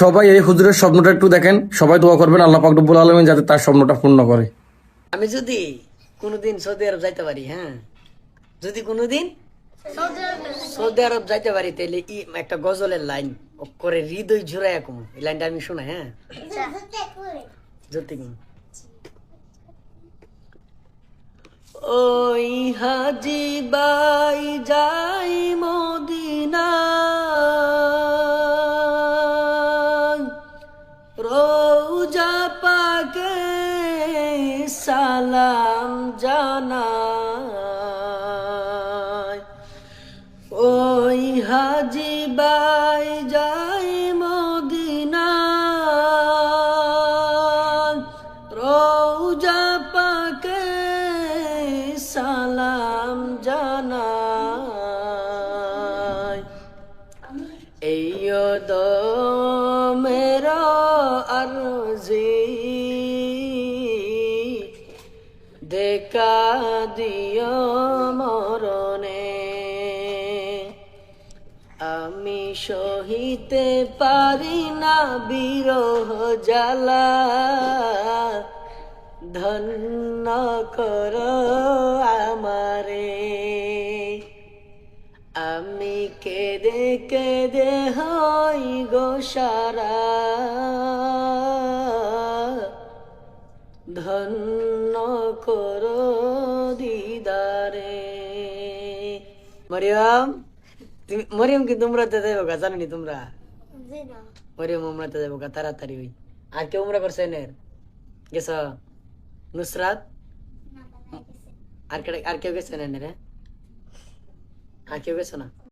সবাই এই হুজুরের স্বপ্নটা একটু দেখেন। সবাই দোয়া করবেন, আল্লাহ পাক রব্বুল আলমিন যাতে তার স্বপ্নটা পূর্ণ করে। আমি যদি কোনোদিন সৌদি আরব যাইতে পারি হ্যাঁ? যদি কোনোদিন সৌদি আরব যাইতে পারি, তাহলে ই একটা গজলের লাইন করে হৃদয় ঝুরাইয়া কম। এই লাইনটা আমি শোনাই হ্যাঁ? জ্যোতি ওই হাজি বাই যাই পাকে সালাম জানাই। ওই হাজি বাই যাই মদিনা রোজা পাকে সালাম জানাই। এই দো আরজি দেখা দিও মরণে। আমি সহিতে পারি না বিরহ জ্বালা। ধন্য কর আমারে। আমি কেঁদে কেঁদে হই গো সারা। ধন্য কর দিদারে। মরিয়ম তুমি মরিয়ম কি তোমরা তো দেবো গা জানি তোমরা মরিয়ম উমরাতে যাব গা তাড়াতাড়ি হই। আর কে উমরা করছে এনের? গেছ? নুসরাত? আর কে আর কেউ গেছে না রে আর কেউ গেছো না?